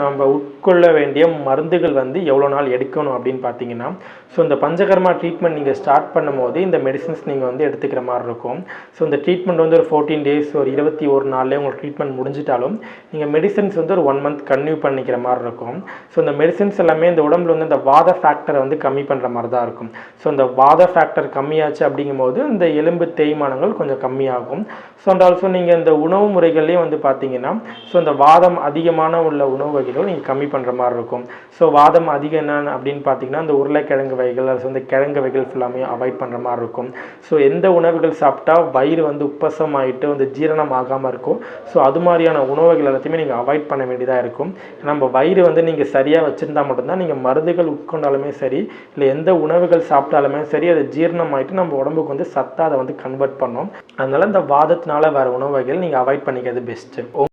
நம்ம உட்கொள்ள வேண்டிய மருந்துகள் வந்து எவ்வளோ நாள் எடுக்கணும் அப்படின்னு பார்த்தீங்கன்னா ஸோ இந்த பஞ்சகர்மா ட்ரீட்மெண்ட் நீங்கள் ஸ்டார்ட் பண்ணும்போது இந்த மெடிசன்ஸ் நீங்கள் வந்து எடுத்துக்கிற மாதிரி இருக்கும். ஸோ இந்த ட்ரீட்மெண்ட் வந்து ஒரு ஃபோர்டீன் டேஸ் ஒரு இருபத்தி ஒரு நாள்லேயே உங்களுக்கு ட்ரீட்மெண்ட் முடிஞ்சிட்டாலும் நீங்கள் மெடிசின்ஸ் வந்து ஒரு ஒன் மந்த் கன்டினியூ பண்ணிக்கிற மாதிரி இருக்கும். ஸோ இந்த மெடிசின்ஸ் எல்லாமே இந்த உடம்புல வந்து இந்த வாத ஃபேக்டரை வந்து கம்மி பண்ணுற மாதிரி தான் இருக்கும். ஸோ இந்த வாத ஃபேக்டர் கம்மியாச்சு அப்படிங்கும்போது இந்த எலும்பு தேய்மானங்கள் கொஞ்சம் கம்மியாகும். ஸோ அண்ட் ஆல்சோ நீங்கள் இந்த உணவு முறைகள்லேயே வந்து பார்த்தீங்கன்னா ஸோ இந்த வாதம் அதிகமான உள்ள உணவு வகைகள் நீங்கள் கம்மி பண்ணுற மாதிரி இருக்கும். ஸோ வாதம் அதிகம் என்ன அப்படின்னு பார்த்தீங்கன்னா இந்த உருளைக்கிழங்கு வகைகள் அது வந்து கிழங்கு வகைகள் ஃபுல்லாமே அவாய்ட் பண்ணுற மாதிரி இருக்கும். ஸோ எந்த உணவுகள் சாப்பிட்டா வயிறு வந்து உப்பசம் ஆகிட்டு வந்து ஜீரணம் ஆகாமல் இருக்கும். ஸோ அது மாதிரியான உணவுகள் எல்லாத்தையுமே நீங்கள் அவாய்ட் பண்ண வேண்டியதாக இருக்கும். நம்ம வயிறு வந்து நீங்கள் சரியாக வச்சுருந்தா மட்டும்தான் நீங்கள் மருந்துகள் உட்கொண்டாலுமே சரி இல்லை எந்த உணவுகள் சாப்பிட்டாலுமே சரி அது ஜீரணம் ஆகிட்டு நம்ம உடம்புக்கு வந்து சத்தா அதை வந்து கன்வெர்ட் பண்ணோம். அதனால் இந்த வாதத்தினால வர உணவு வகைகள் நீங்கள் அவாய்ட் பண்ணிக்கிறது பெஸ்ட்டு